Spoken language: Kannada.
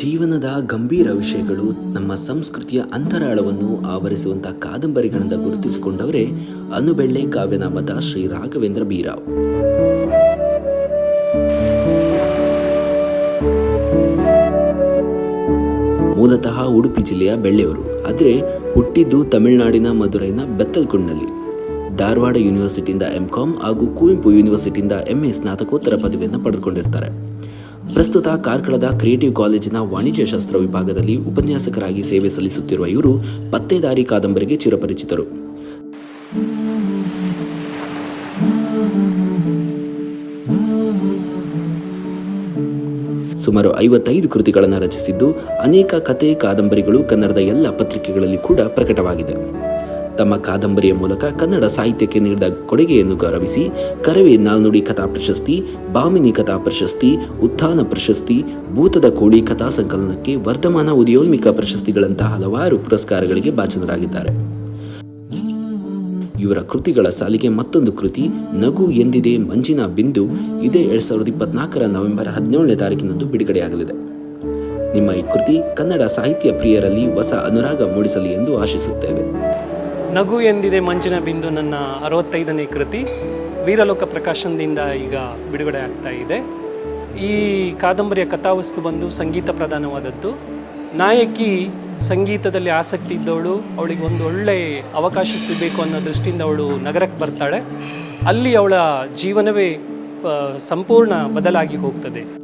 ಜೀವನದ ಗಂಭೀರ ವಿಷಯಗಳು ನಮ್ಮ ಸಂಸ್ಕೃತಿಯ ಅಂತರಾಳವನ್ನು ಆವರಿಸುವಂತಹ ಕಾದಂಬರಿಗಳಿಂದ ಗುರುತಿಸಿಕೊಂಡವರೇ ಅನುಬೆಳ್ಳೆ ಕಾವ್ಯನಾಮದ ಶ್ರೀ ರಾಘವೇಂದ್ರ ಬೀರಾವ್. ಮೂಲತಃ ಉಡುಪಿ ಜಿಲ್ಲೆಯ ಬೆಳ್ಳೆಯವರು, ಆದರೆ ಹುಟ್ಟಿದ್ದು ತಮಿಳುನಾಡಿನ ಮಧುರೈನ ಬೆತ್ತಲ್ಕುಂಡ್ನಲ್ಲಿ. ಧಾರವಾಡ ಯೂನಿವರ್ಸಿಟಿಯಿಂದ ಎಂ ಕಾಮ್ ಹಾಗೂ ಕುವೆಂಪು ಯೂನಿವರ್ಸಿಟಿಯಿಂದ ಎಂಎ ಸ್ನಾತಕೋತ್ತರ ಪದವಿಯನ್ನು ಪಡೆದುಕೊಂಡಿರ್ತಾರೆ. ಪ್ರಸ್ತುತ ಕಾರ್ಕಳದ ಕ್ರಿಯೇಟಿವ್ ಕಾಲೇಜಿನ ವಾಣಿಜ್ಯಶಾಸ್ತ್ರ ವಿಭಾಗದಲ್ಲಿ ಉಪನ್ಯಾಸಕರಾಗಿ ಸೇವೆ ಸಲ್ಲಿಸುತ್ತಿರುವ ಇವರು ಪತ್ತೆದಾರಿ ಕಾದಂಬರಿಗೆ ಚಿರಪರಿಚಿತರು. ಸುಮಾರು ಐವತ್ತೈದು ಕೃತಿಗಳನ್ನು ರಚಿಸಿದ್ದು ಅನೇಕ ಕತೆ ಕಾದಂಬರಿಗಳು ಕನ್ನಡದ ಎಲ್ಲ ಪತ್ರಿಕೆಗಳಲ್ಲಿ ಕೂಡ ಪ್ರಕಟವಾಗಿದೆ. ತಮ್ಮ ಕಾದಂಬರಿಯ ಮೂಲಕ ಕನ್ನಡ ಸಾಹಿತ್ಯಕ್ಕೆ ನೀಡಿದ ಕೊಡುಗೆಯನ್ನು ಗೌರವಿಸಿ, ಕರವೇ ನಾಲ್ನುಡಿ ಕಥಾ ಪ್ರಶಸ್ತಿ, ಬಾಮಿನಿ ಕಥಾ ಪ್ರಶಸ್ತಿ, ಉತ್ಥಾನ ಪ್ರಶಸ್ತಿ, ಭೂತದ ಕೋಳಿ ಕಥಾ ಸಂಕಲನಕ್ಕೆ ವರ್ಧಮಾನ ಉದಯೋನ್ಮಿಕ ಪ್ರಶಸ್ತಿಗಳಂತಹ ಹಲವಾರು ಪುರಸ್ಕಾರಗಳಿಗೆ ಭಾಜನರಾಗಿದ್ದಾರೆ. ಇವರ ಕೃತಿಗಳ ಸಾಲಿಗೆ ಮತ್ತೊಂದು ಕೃತಿ, ನಗು ಎಂದಿದೆ ಮಂಜಿನ ಬಿಂದು, ಇದೇ ಎರಡ್ ಸಾವಿರದ ಇಪ್ಪತ್ನಾಲ್ಕರ ನವೆಂಬರ್ ಹದಿನೇಳನೇ ತಾರೀಕಿನಂದು ಬಿಡುಗಡೆಯಾಗಲಿದೆ. ನಿಮ್ಮ ಈ ಕೃತಿ ಕನ್ನಡ ಸಾಹಿತ್ಯ ಪ್ರಿಯರಲ್ಲಿ ಹೊಸ ಅನುರಾಗ ಮೂಡಿಸಲಿ ಎಂದು ಆಶಿಸುತ್ತೇವೆ. ನಗು ಎಂದಿದೆ ಮಂಜಿನ ಬಿಂದು ನನ್ನ ಅರವತ್ತೈದನೇ ಕೃತಿ. ವೀರಲೋಕ ಪ್ರಕಾಶನದಿಂದ ಈಗ ಬಿಡುಗಡೆ ಆಗ್ತಾ ಇದೆ. ಈ ಕಾದಂಬರಿಯ ಕಥಾವಸ್ತು ಬಂದು ಸಂಗೀತ ಪ್ರಧಾನವಾದದ್ದು. ನಾಯಕಿ ಸಂಗೀತದಲ್ಲಿ ಆಸಕ್ತಿ ಇದ್ದವಳು, ಅವಳಿಗೆ ಒಂದು ಒಳ್ಳೆ ಅವಕಾಶ ಸಿಗಬೇಕು ಅನ್ನೋ ದೃಷ್ಟಿಯಿಂದ ಅವಳು ನಗರಕ್ಕೆ ಬರ್ತಾಳೆ. ಅಲ್ಲಿ ಅವಳ ಜೀವನವೇ ಸಂಪೂರ್ಣ ಬದಲಾಗಿ ಹೋಗ್ತದೆ.